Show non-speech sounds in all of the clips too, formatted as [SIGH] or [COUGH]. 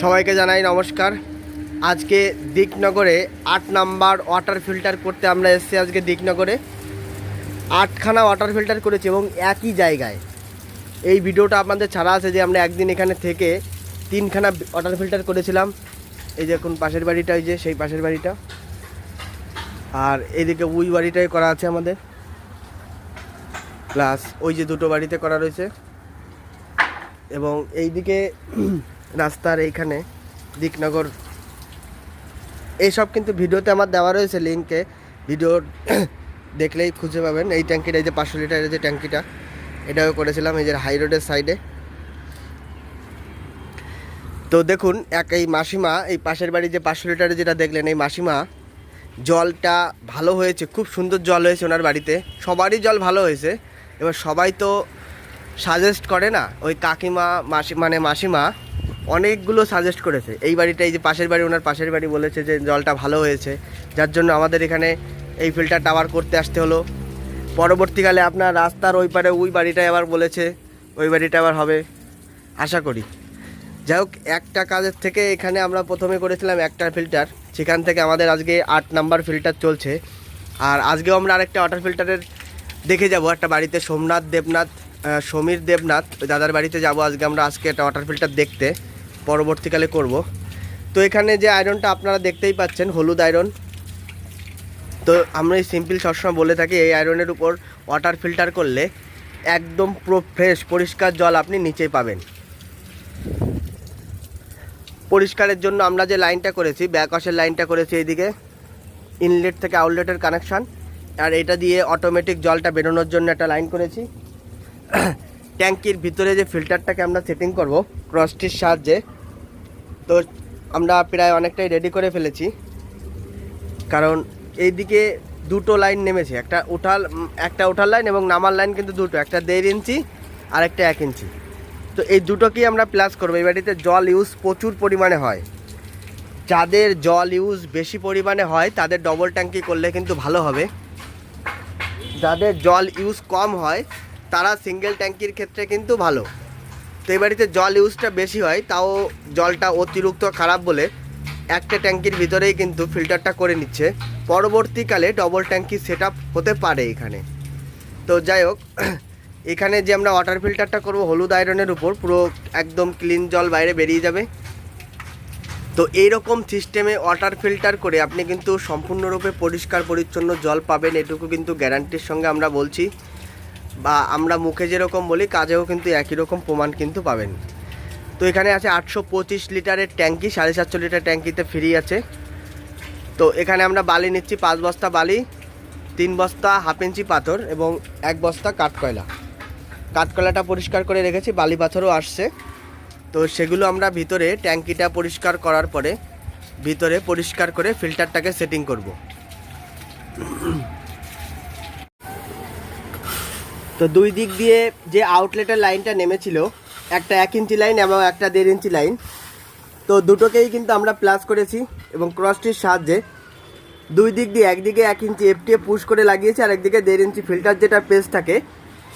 সবাইকে জানাই নমস্কার। আজকে দিকনগরে আট নাম্বার ওয়াটার ফিল্টার করতে আমরা এসেছি আজকে দিকনগরে। আটখানা ওয়াটার ফিল্টার করেছি এবং একই জায়গায়। এই ভিডিওটা আপনাদের ছাড়া আছে যে আমরা একদিন এখানে থেকে তিনখানা ওয়াটার ফিল্টার করেছিলাম। এই যে এখন পাশের বাড়িটা ওই যে সেই পাশের বাড়িটা। আর এদিকে ওই বাড়িটাই করা আছে আমাদের। প্লাস ওই যে দুটো বাড়িতে করা রয়েছে। এবং এইদিকে রাস্তার এইখানে দিকনগর, এইসব কিন্তু ভিডিওতে আমার দেওয়া রয়েছে লিঙ্কে। ভিডিও [COUGHS] দেখলেই খুঁজে পাবেন। এই ট্যাঙ্কিটা, এই যে পাঁচশো লিটারের যে ট্যাঙ্কিটা, এটাও করেছিলাম এই যে হাই রোডের সাইডে। তো দেখুন, এক এই মাসিমা, এই পাশের বাড়ি যে পাঁচশো লিটারের যেটা দেখলেন, এই মাসিমা, জলটা ভালো হয়েছে, খুব সুন্দর জল হয়েছে ওনার বাড়িতে। সবারই জল ভালো হয়েছে। এবার সবাই তো সাজেস্ট করে না, ওই কাকিমা, মাসি মানে মাসিমা অনেকগুলো সাজেস্ট করেছে। এই বাড়িটা এই যে পাশের বাড়ি, ওনার পাশের বাড়ি বলেছে যে জলটা ভালো হয়েছে। যার জন্য আমাদের এখানে এই ফিল্টার টাওয়ার করতে আসতে হলো। পরবর্তীকালে আপনার রাস্তার ওই পারে ওই বাড়িটায় আবার বলেছে, ওই বাড়িটা আবার হবে। আশা করি। যাই হোক, একটা কাজের থেকে এখানে আমরা প্রথমে করেছিলাম একটা ফিল্টার সেখান থেকে আমাদের আজকে আট নাম্বার ফিল্টার চলছে। আর আজকেও আমরা আরেকটা ওয়াটার ফিল্টারের দেখে যাব। একটা বাড়িতে সোমনাথ, দেবনাথ সমীর দেবনাথ ওই দাদার বাড়িতে যাব আজকে আমরা, আজকে একটা ওয়াটার ফিল্টার দেখতে, পরবর্তীকালে করব। তো এখানে যে আয়রনটা আপনারা দেখতেই পাচ্ছেন, হলুদ আয়রন তো আমরা এই সিম্পল সবসময় বলে থাকি, এই আয়রনের উপর ওয়াটার ফিল্টার করলে একদম পুরো ফ্রেশ পরিষ্কার জল আপনি নিচেই পাবেন। পরিষ্কারের জন্য আমরা যে লাইনটা করেছি ব্যাকওয়াশের লাইনটা করেছি এইদিকে ইনলেট থেকে আউটলেটের কানেকশান আর এটা দিয়ে অটোমেটিক জলটা বেরোনোর জন্য একটা লাইন করেছি। [COUGHS] ট্যাঙ্কির ভিতরে যে ফিল্টারটাকে আমরা সেটিং করব, ক্রসটির সাহায্যে। তো আমরা প্রায় অনেকটাই রেডি করে ফেলেছি। কারণ এইদিকে দুটো লাইন নেমেছে, একটা উঠাল একটা উঠার লাইন এবং নামার লাইন কিন্তু দুটো, একটা দেড় ইঞ্চি আর একটা এক ইঞ্চি। তো এই দুটোকেই আমরা প্লাস করব। এই বাড়িতে জল ইউজ প্রচুর পরিমাণে হয়। যাদের জল ইউজ বেশি পরিমাণে হয়, তাদের ডবল ট্যাঙ্কি করলে কিন্তু ভালো হবে। যাদের জল ইউজ কম হয় তারা সিঙ্গেল ট্যাঙ্কির ক্ষেত্রে কিন্তু ভালো। তো এই বাড়িতে জল ইউজটা বেশি হয়, তাও জলটা অতিরিক্ত খারাপ বলে একটা ট্যাঙ্কির ভিতরেই কিন্তু ফিল্টারটা করে নিচ্ছে। পরবর্তীকালে ডবল ট্যাঙ্কি সেট হতে পারে এখানে। তো যাই হোক, [CLEARS THROAT] এখানে যে আমরা ওয়াটার ফিল্টারটা করব, হলুদ আয়রনের উপর, পুরো একদম ক্লিন জল বাইরে বেরিয়ে যাবে। তো এইরকম সিস্টেমে ওয়াটার ফিল্টার করে আপনি কিন্তু সম্পূর্ণরূপে পরিষ্কার পরিচ্ছন্ন জল পাবেন, এটুকু কিন্তু গ্যারান্টির সঙ্গে আমরা বলছি। বা আমরা মুখে যেরকম বলি, কাজেও কিন্তু একই রকম প্রমাণ কিন্তু পাবেন। তো এখানে আছে আটশো পঁচিশ লিটারের ট্যাঙ্কি, সাড়ে সাতশো লিটার ট্যাঙ্কিতে ফ্রি আছে। তো এখানে আমরা বালি নিচ্ছি, পাঁচ বস্তা বালি, তিন বস্তা হাফ ইঞ্চি পাথর এবং এক বস্তা কাঠকয়লা। কাঠকয়লাটা পরিষ্কার করে রেখেছি, বালি পাথরও আসছে। তো সেগুলো আমরা ভিতরে, ট্যাঙ্কিটা পরিষ্কার করার পরে ভিতরে পরিষ্কার করে ফিল্টারটাকে সেটিং করব। তো দুই দিক দিয়ে যে আউটলেটের লাইনটা নেমেছিল, একটা এক ইঞ্চি লাইন এবং একটা দেড় ইঞ্চি লাইন তো দুটোকেই কিন্তু আমরা প্লাস করেছি এবং ক্রসটির সাহায্যে। দুই দিক দিয়ে একদিকে এক ইঞ্চি এফটিএ পুশ করে লাগিয়েছি, আর একদিকে দেড় ইঞ্চি ফিল্টার যেটা পেজ থাকে,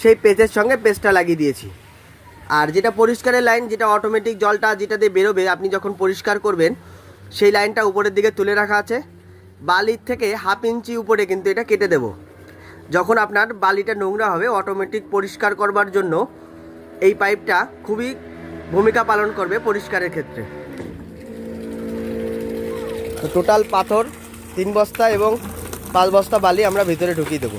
সেই পেজের সঙ্গে পেজটা লাগিয়ে দিয়েছি। আর যেটা পরিষ্কারের লাইন যেটা অটোমেটিক জলটা যেটা দিয়ে বেরোবে, আপনি যখন পরিষ্কার করবেন, সেই লাইনটা উপরের দিকে তুলে রাখা আছে। বালির থেকে হাফ ইঞ্চি উপরে কিন্তু এটা কেটে দেব। যখন আপনার বালিটা নোংরা হবে অটোমেটিক পরিষ্কার করবার জন্য এই পাইপটা খুবই ভূমিকা পালন করবে পরিষ্কারের ক্ষেত্রে। টোটাল পাথর, তিন বস্তা এবং পাঁচ বস্তা বালি আমরা ভিতরে ঢুকিয়ে দেবো।